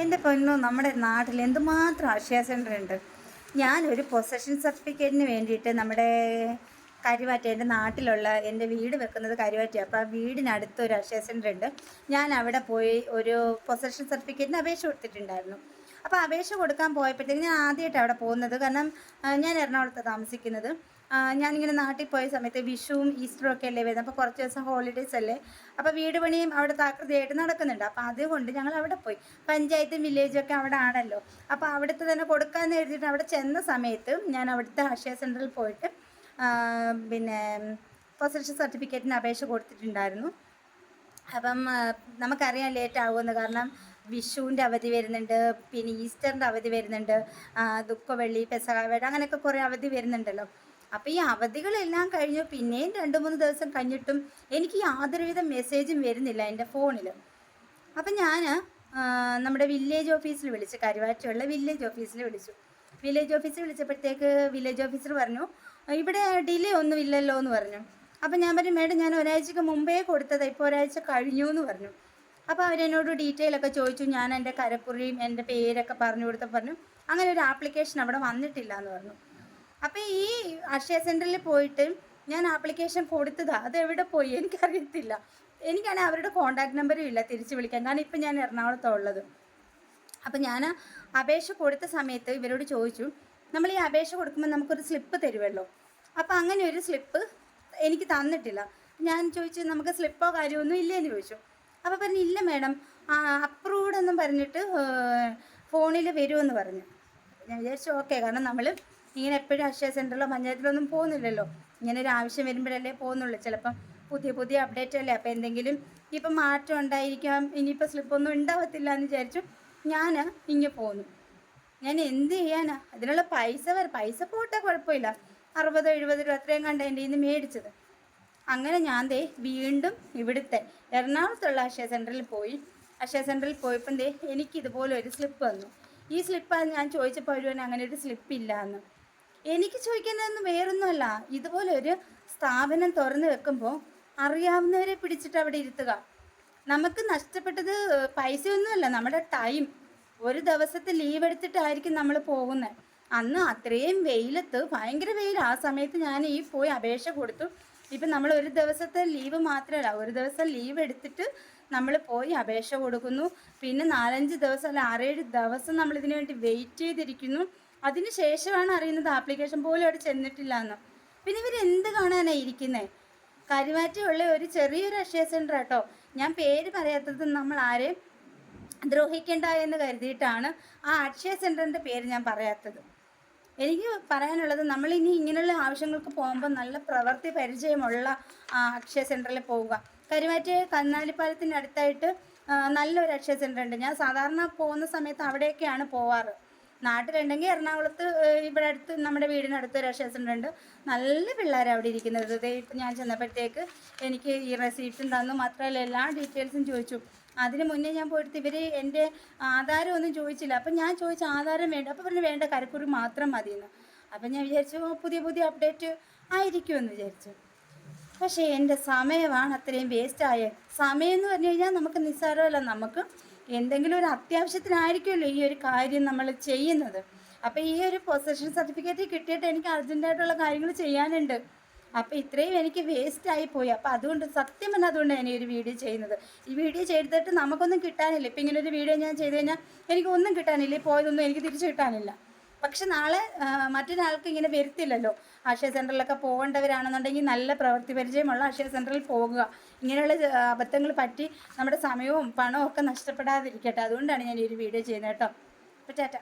എന്റെ പൊന്നോ നമ്മുടെ നാട്ടിൽ എന്തുമാത്രം അക്ഷയ സെന്റർ ഉണ്ട് ഞാനൊരു പൊസഷൻ സർട്ടിഫിക്കറ്റിന് വേണ്ടിയിട്ട് നമ്മുടെ കരുവാറ്റ എന്റെ നാട്ടിലുള്ള എന്റെ വീട് വെക്കുന്നത് കരുവാറ്റ. അപ്പോൾ ആ വീടിനടുത്ത് ഒരു അക്ഷയ സെന്റർ ഉണ്ട് ഞാൻ അവിടെ പോയി ഒരു പൊസഷൻ സർട്ടിഫിക്കറ്റിന് അപേക്ഷ കൊടുത്തിട്ടുണ്ടായിരുന്നു. അപ്പോൾ അപേക്ഷ കൊടുക്കാൻ പോയപ്പോഴത്തേക്ക് ഞാൻ ആദ്യമായിട്ട് അവിടെ പോകുന്നത്. കാരണം ഞാൻ എറണാകുളത്ത് താമസിക്കുന്നത്. ഞാനിങ്ങനെ നാട്ടിൽ പോയ സമയത്ത് വിഷുവും ഈസ്റ്ററും ഒക്കെ അല്ലേ വരുന്നത്? അപ്പോൾ കുറച്ച് ദിവസം ഹോളിഡേയ്സ് അല്ലേ? അപ്പോൾ വീട് പണിയും അവിടെ താകൃതിയായിട്ട് നടക്കുന്നുണ്ട്. അപ്പോൾ അതുകൊണ്ട് ഞങ്ങൾ അവിടെ പോയി. പഞ്ചായത്തും വില്ലേജും ഒക്കെ അവിടെ ആണല്ലോ. അപ്പോൾ അവിടുത്തെ തന്നെ കൊടുക്കാമെന്ന് എഴുതിയിട്ട് അവിടെ ചെന്ന സമയത്ത് ഞാൻ അവിടുത്തെ അക്ഷയ സെന്ററിൽ പോയിട്ട് പിന്നെ പൊസഷൻ സർട്ടിഫിക്കറ്റിന് അപേക്ഷ കൊടുത്തിട്ടുണ്ടായിരുന്നു. അപ്പം നമുക്കറിയാം ലേറ്റ് ആകുമെന്ന് കാരണം വിഷുവിന്റെ അവധി വരുന്നുണ്ട് പിന്നെ ഈസ്റ്ററിന്റെ അവധി വരുന്നുണ്ട് ദുഃഖവെള്ളി പെസകാവേട അങ്ങനെയൊക്കെ കുറേ അവധി വരുന്നുണ്ടല്ലോ. അപ്പോൾ ഈ അവധികളെല്ലാം കഴിഞ്ഞു പിന്നെയും രണ്ട് മൂന്ന് ദിവസം കഴിഞ്ഞിട്ടും എനിക്ക് യാതൊരുവിധ മെസ്സേജും വരുന്നില്ല എന്റെ ഫോണിൽ അപ്പം ഞാൻ നമ്മുടെ വില്ലേജ് ഓഫീസിൽ വിളിച്ചു കരുവാറ്റുള്ള വില്ലേജ് ഓഫീസിൽ വിളിച്ചു. വില്ലേജ് ഓഫീസിൽ വിളിച്ചപ്പോഴത്തേക്ക് വില്ലേജ് ഓഫീസർ പറഞ്ഞു ഇവിടെ ഡിലേ ഒന്നും ഇല്ലല്ലോ എന്ന് പറഞ്ഞു. അപ്പം ഞാൻ പറഞ്ഞു മേഡം ഞാൻ ഒരാഴ്ചക്ക് മുമ്പേ കൊടുത്തത് ഇപ്പോൾ ഒരാഴ്ച കഴിഞ്ഞു എന്ന് പറഞ്ഞു. അപ്പോൾ അവരെന്നോട് ഡീറ്റെയിൽ ഒക്കെ ചോദിച്ചു ഞാൻ എന്റെ കരപ്പുറിയും എന്റെ പേരൊക്കെ പറഞ്ഞു കൊടുത്തപ്പോൾ പറഞ്ഞു അങ്ങനെ ഒരു ആപ്ലിക്കേഷൻ അവിടെ വന്നിട്ടില്ല എന്ന് പറഞ്ഞു. അപ്പോൾ ഈ അക്ഷയ സെന്ററിൽ പോയിട്ട് ഞാൻ ആപ്ലിക്കേഷൻ കൊടുത്തതാ. അത് എവിടെ പോയി? എനിക്കറിയത്തില്ല. എനിക്കാണെങ്കിൽ അവരുടെ കോൺടാക്ട് നമ്പറും ഇല്ല തിരിച്ചു വിളിക്കാൻ. കാരണം ഇപ്പം ഞാൻ എറണാകുളത്താണ് ഉള്ളത്. അപ്പം ഞാൻ അപേക്ഷ കൊടുത്ത സമയത്ത് ഇവരോട് ചോദിച്ചു നമ്മൾ ഈ അപേക്ഷ കൊടുക്കുമ്പോൾ നമുക്കൊരു സ്ലിപ്പ് തരുമല്ലോ അപ്പോൾ അങ്ങനെ ഒരു സ്ലിപ്പ് എനിക്ക് തന്നിട്ടില്ല. ഞാൻ ചോദിച്ചു നമുക്ക് സ്ലിപ്പോ കാര്യമൊന്നും ഇല്ലേന്ന്? ചോദിച്ചു. അപ്പോൾ പറഞ്ഞു ഇല്ല മാഡം. അപ്രൂവ്ഡ് എന്നും പറഞ്ഞിട്ട് ഫോണിൽ വരുമെന്ന് പറഞ്ഞു. ഞാൻ വിചാരിച്ചു ഓക്കെ. കാരണം നമ്മൾ ഇങ്ങനെ എപ്പോഴും അക്ഷയ സെന്ററിലോ പഞ്ചായത്തിലൊന്നും പോകുന്നില്ലല്ലോ. ഇങ്ങനെ ഒരു ആവശ്യം വരുമ്പോഴല്ലേ പോകുന്നുള്ളൂ. ചിലപ്പം പുതിയ പുതിയ അപ്ഡേറ്റ് അല്ലേ? അപ്പോൾ എന്തെങ്കിലും ഇപ്പം മാറ്റം ഉണ്ടായിരിക്കാം. ഇനിയിപ്പോൾ സ്ലിപ്പൊന്നും ഉണ്ടാവത്തില്ല എന്ന് വിചാരിച്ചു ഞാൻ ഇങ്ങനെ പോന്നു. ഞാൻ എന്ത് ചെയ്യാനാ? അതിനുള്ള പൈസ വരെ പൈസ പോട്ടെ കുഴപ്പമില്ല. അറുപത് എഴുപത് രൂപ അത്രയും കണ്ട എന്റെ ഇന്ന് മേടിച്ചത്. അങ്ങനെ ഞാൻ ദേ വീണ്ടും ഇവിടുത്തെ എറണാകുളത്തുള്ള അക്ഷയ സെന്ററിൽ പോയി. അക്ഷയ സെന്ററിൽ പോയപ്പം ദേ എനിക്ക് ഒരു സ്ലിപ്പ് വന്നു. ഈ സ്ലിപ്പാണ് ഞാൻ ചോദിച്ചപ്പോൾ അങ്ങനെ ഒരു സ്ലിപ്പ് ഇല്ല എന്ന് എനിക്ക് ചോദിക്കുന്നതൊന്നും വേറൊന്നുമല്ല. ഇതുപോലെ ഒരു സ്ഥാപനം തുറന്നു വെക്കുമ്പോൾ അറിയാവുന്നവരെ പിടിച്ചിട്ട് അവിടെ ഇരുത്തുക. നമുക്ക് നഷ്ടപ്പെട്ടത് പൈസയൊന്നുമല്ല. നമ്മുടെ ടൈം. ഒരു ദിവസത്തെ ലീവ് എടുത്തിട്ടായിരിക്കും നമ്മൾ പോകുന്നത് അന്ന് അത്രയും വെയിലത്ത് ഭയങ്കര വെയിൽ ആ സമയത്ത് ഞാൻ ഈ പോയി അപേക്ഷ കൊടുത്തു. ഇപ്പം നമ്മൾ ഒരു ദിവസത്തെ ലീവ് മാത്രമല്ല ഒരു ദിവസം ലീവ് എടുത്തിട്ട് നമ്മൾ പോയി അപേക്ഷ കൊടുക്കുന്നു. പിന്നെ നാലഞ്ച് ദിവസം അല്ല ആറേഴ് ദിവസം നമ്മൾ ഇതിനു വേണ്ടി വെയിറ്റ് ചെയ്തിരിക്കുന്നു. അതിന് ശേഷമാണ് അറിയുന്നത് ആപ്ലിക്കേഷൻ പോലും അവിടെ ചെന്നിട്ടില്ല എന്ന് പിന്നെ ഇവർ എന്ത് കാണാനാണ് ഇരിക്കുന്നത് കരുവാറ്റയുള്ള ഒരു ചെറിയൊരു അക്ഷയ സെന്റർ കേട്ടോ ഞാൻ പേര് പറയാത്തത് നമ്മൾ ആരെയും ദ്രോഹിക്കേണ്ട എന്ന് കരുതിയിട്ടാണ് ആ അക്ഷയ സെന്ററിന്റെ പേര് ഞാൻ പറയാത്തത്. എനിക്ക് പറയാനുള്ളത് നമ്മൾ ഇനി ഇങ്ങനെയുള്ള ആവശ്യങ്ങൾക്ക് പോകുമ്പോൾ നല്ല പ്രവൃത്തി പരിചയമുള്ള ആ, അക്ഷയ സെന്ററിൽ പോവുക. കരുമാറ്റ് കന്നാലിപ്പാലത്തിന്റെ അടുത്തായിട്ട് നല്ലൊരു അക്ഷയ സെന്റർ ഉണ്ട് ഞാൻ സാധാരണ പോകുന്ന സമയത്ത് അവിടെയൊക്കെയാണ് പോവാറ്. നാട്ടിലുണ്ടെങ്കിൽ എറണാകുളത്ത് ഇവിടെ അടുത്ത് നമ്മുടെ വീടിനടുത്ത് ഒരു അക്ഷയ സെന്റർ ഉണ്ട് നല്ല പിള്ളേർ അവിടെ ഇരിക്കുന്നത്. ഇപ്പം ഞാൻ ചെന്നപ്പോഴത്തേക്ക് എനിക്ക് ഈ റെസീപ്റ്റും തന്നു. മാത്രമല്ല എല്ലാ ഡീറ്റെയിൽസും ചോദിച്ചു. അതിന് മുന്നേ ഞാൻ പോയിട്ട് ഇവർ എന്റെ ആധാരം ഒന്നും ചോദിച്ചില്ല. അപ്പം ഞാൻ ചോദിച്ച ആധാരം വേണ്ട. അപ്പം പറഞ്ഞു വേണ്ട കരക്കുറി മാത്രം മതിയെന്ന്. അപ്പം ഞാൻ വിചാരിച്ചു പുതിയ പുതിയ അപ്ഡേറ്റ് ആയിരിക്കുമെന്ന് വിചാരിച്ചു. പക്ഷേ എന്റെ സമയമാണ് അത്രയും വേസ്റ്റ് ആയത് സമയം എന്ന് പറഞ്ഞു കഴിഞ്ഞാൽ നമുക്ക് നിസ്സാരമല്ല. നമുക്ക് എന്തെങ്കിലും ഒരു അത്യാവശ്യത്തിനായിരിക്കുമല്ലോ ഈ ഒരു കാര്യം നമ്മൾ ചെയ്യുന്നത്. അപ്പോൾ ഈ ഒരു പൊസഷൻ സർട്ടിഫിക്കറ്റ് കിട്ടിയിട്ട് എനിക്ക് അർജന്റായിട്ടുള്ള കാര്യങ്ങൾ ചെയ്യാനുണ്ട്. അപ്പോൾ ഇത്രയും എനിക്ക് വേസ്റ്റ് ആയി പോയി. അപ്പോൾ അതുകൊണ്ട് സത്യം പറഞ്ഞാൽ അതുകൊണ്ട് ഞാൻ ഈ ഒരു വീഡിയോ ചെയ്യുന്നത്. ഈ വീഡിയോ ചെയ്തിട്ട് നമുക്കൊന്നും കിട്ടാനില്ല. ഇപ്പം ഇങ്ങനെ ഒരു വീഡിയോ ഞാൻ ചെയ്ത് കഴിഞ്ഞാൽ എനിക്കൊന്നും കിട്ടാനില്ല. പോയതൊന്നും എനിക്ക് തിരിച്ചു കിട്ടാനില്ല. പക്ഷെ നാളെ മറ്റൊരാൾക്ക് ഇങ്ങനെ വരുത്തില്ലല്ലോ. അക്ഷയ സെന്ററിലൊക്കെ പോകേണ്ടവരാണെന്നുണ്ടെങ്കിൽ നല്ല പ്രവൃത്തി പരിചയമുള്ള അക്ഷയ സെന്ററിൽ പോകുക. ഇങ്ങനെയുള്ള അബദ്ധങ്ങൾ പറ്റി നമ്മുടെ സമയവും പണവും ഒക്കെ നഷ്ടപ്പെടാതിരിക്കട്ടെ. അതുകൊണ്ടാണ് ഞാൻ ഈ ഒരു വീഡിയോ ചെയ്യുന്നത് കേട്ടോ. അപ്പോൾ ടാറ്റ.